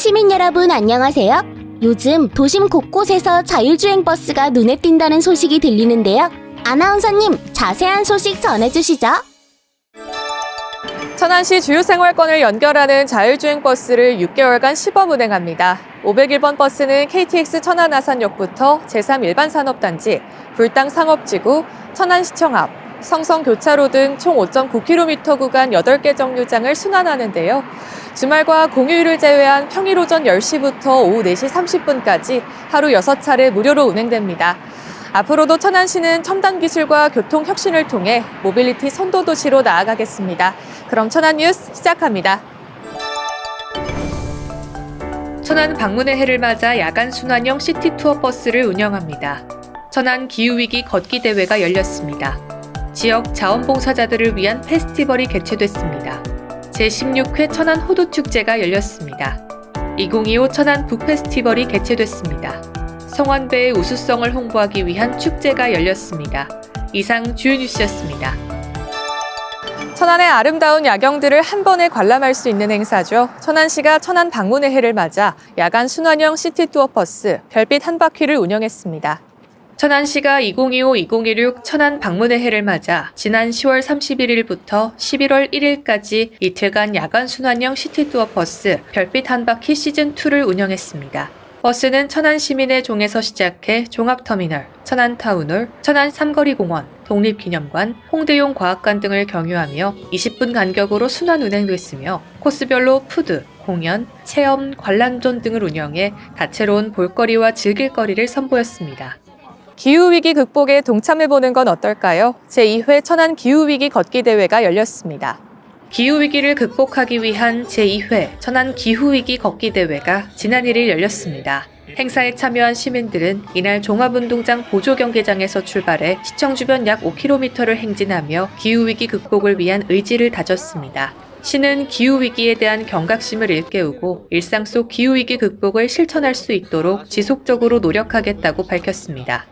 시민 여러분 안녕하세요. 요즘 도심 곳곳에서 자율주행 버스가 눈에 띈다는 소식이 들리는데요. 아나운서님, 자세한 소식 전해주시죠. 천안시 주요 생활권을 연결하는 자율주행 버스를 6개월간 시범 운행합니다. 501번 버스는 KTX 천안 아산역부터 제3 일반산업단지, 불당 상업지구, 천안시청 앞, 성성 교차로 등 총 5.9km 구간 8개 정류장을 순환하는데요. 주말과 공휴일을 제외한 평일 오전 10시부터 오후 4시 30분까지 하루 6차례 무료로 운행됩니다. 앞으로도 천안시는 첨단 기술과 교통 혁신을 통해 모빌리티 선도 도시로 나아가겠습니다. 그럼 천안 뉴스 시작합니다. 천안 방문의 해를 맞아 야간 순환형 시티 투어 버스를 운영합니다. 천안 기후위기 걷기 대회가 열렸습니다. 지역 자원봉사자들을 위한 페스티벌이 개최됐습니다. 제16회 천안 호두 축제가 열렸습니다. 2025 천안 북페스티벌이 개최됐습니다. 성완배의 우수성을 홍보하기 위한 축제가 열렸습니다. 이상 주요 뉴스였습니다. 천안의 아름다운 야경들을 한 번에 관람할 수 있는 행사죠. 천안시가 천안 방문의 해를 맞아 야간 순환형 시티 투어 버스 별빛 한 바퀴를 운영했습니다. 천안시가 2025-2016 천안 방문의 해를 맞아 지난 10월 31일부터 11월 1일까지 이틀간 야간 순환형 시티 투어 버스 별빛 한 바퀴 시즌2를 운영했습니다. 버스는 천안 시민의 종에서 시작해 종합터미널, 천안타운홀, 천안 삼거리공원, 독립기념관, 홍대용 과학관 등을 경유하며 20분 간격으로 순환 운행됐으며 코스별로 푸드, 공연, 체험, 관람존 등을 운영해 다채로운 볼거리와 즐길거리를 선보였습니다. 기후위기 극복에 동참해보는 건 어떨까요? 제2회 천안 기후위기 걷기 대회가 열렸습니다. 기후위기를 극복하기 위한 제2회 천안 기후위기 걷기 대회가 지난 1일 열렸습니다. 행사에 참여한 시민들은 이날 종합운동장 보조경기장에서 출발해 시청 주변 약 5km를 행진하며 기후위기 극복을 위한 의지를 다졌습니다. 시는 기후위기에 대한 경각심을 일깨우고 일상 속 기후위기 극복을 실천할 수 있도록 지속적으로 노력하겠다고 밝혔습니다.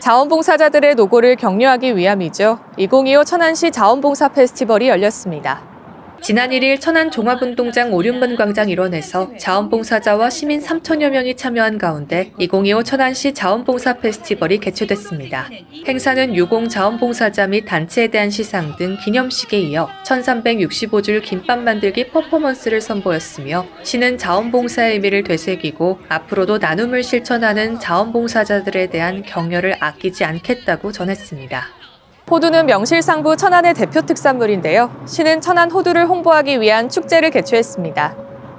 자원봉사자들의 노고를 격려하기 위함이죠. 2025 천안시 자원봉사 페스티벌이 열렸습니다. 지난 1일 천안 종합운동장 오륜문 광장 일원에서 자원봉사자와 시민 3천여 명이 참여한 가운데 2025 천안시 자원봉사 페스티벌이 개최됐습니다. 행사는 유공 자원봉사자 및 단체에 대한 시상 등 기념식에 이어 1365줄 김밥 만들기 퍼포먼스를 선보였으며 시는 자원봉사의 의미를 되새기고 앞으로도 나눔을 실천하는 자원봉사자들에 대한 격려를 아끼지 않겠다고 전했습니다. 호두는 명실상부 천안의 대표 특산물인데요. 시는 천안 호두를 홍보하기 위한 축제를 개최했습니다.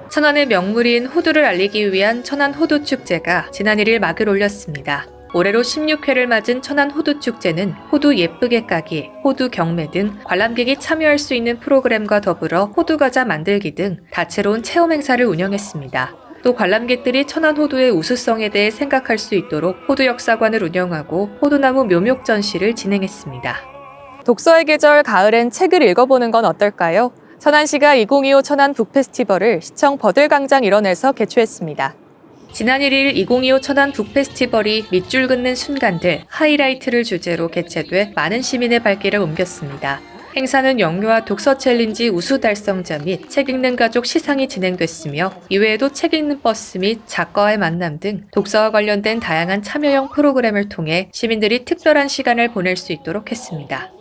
천안의 명물인 호두를 알리기 위한 천안 호두 축제가 지난 1일 막을 올렸습니다. 올해로 16회를 맞은 천안 호두 축제는 호두 예쁘게 까기, 호두 경매 등 관람객이 참여할 수 있는 프로그램과 더불어 호두 과자 만들기 등 다채로운 체험 행사를 운영했습니다. 또 관람객들이 천안 호두의 우수성에 대해 생각할 수 있도록 호두 역사관을 운영하고 호두나무 묘목 전시를 진행했습니다. 독서의 계절 가을엔 책을 읽어보는 건 어떨까요? 천안시가 2025 천안 북페스티벌을 시청 버들광장 일원에서 개최했습니다. 지난 1일 2025 천안 북페스티벌이 밑줄 긋는 순간들 하이라이트를 주제로 개최돼 많은 시민의 발길을 옮겼습니다. 행사는 영유아 독서 챌린지 우수 달성자 및 책 읽는 가족 시상이 진행됐으며 이외에도 책 읽는 버스 및 작가와의 만남 등 독서와 관련된 다양한 참여형 프로그램을 통해 시민들이 특별한 시간을 보낼 수 있도록 했습니다.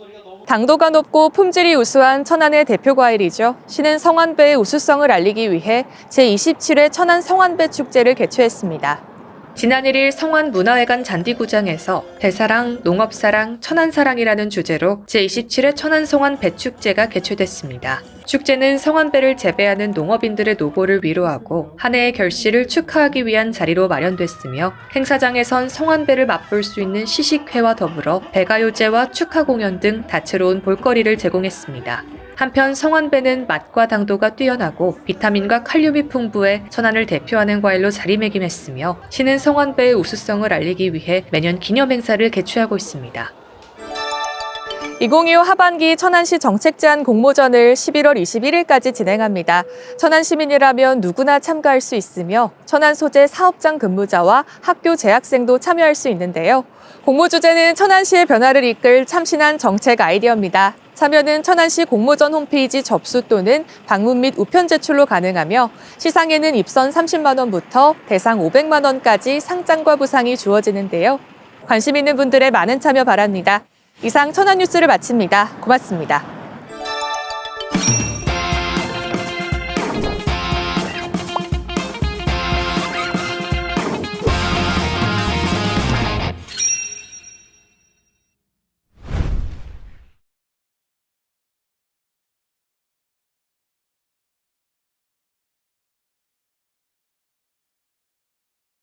당도가 높고 품질이 우수한 천안의 대표 과일이죠. 시는 성안배의 우수성을 알리기 위해 제27회 천안 성안배 축제를 개최했습니다. 지난 1일 성안문화회관 잔디구장에서 배사랑, 농업사랑, 천안사랑이라는 주제로 제27회 천안성안 배축제가 개최됐습니다. 축제는 성안배를 재배하는 농업인들의 노고를 위로하고 한 해의 결실을 축하하기 위한 자리로 마련됐으며 행사장에선 성안배를 맛볼 수 있는 시식회와 더불어 배가요제와 축하 공연 등 다채로운 볼거리를 제공했습니다. 한편 성완배는 맛과 당도가 뛰어나고 비타민과 칼륨이 풍부해 천안을 대표하는 과일로 자리매김했으며 시는 성완배의 우수성을 알리기 위해 매년 기념 행사를 개최하고 있습니다. 2025 하반기 천안시 정책 제안 공모전을 11월 21일까지 진행합니다. 천안 시민이라면 누구나 참가할 수 있으며 천안 소재 사업장 근무자와 학교 재학생도 참여할 수 있는데요. 공모 주제는 천안시의 변화를 이끌 참신한 정책 아이디어입니다. 참여는 천안시 공모전 홈페이지 접수 또는 방문 및 우편 제출로 가능하며 시상에는 입선 30만 원부터 대상 500만 원까지 상장과 부상이 주어지는데요. 관심 있는 분들의 많은 참여 바랍니다. 이상 천안 뉴스를 마칩니다. 고맙습니다.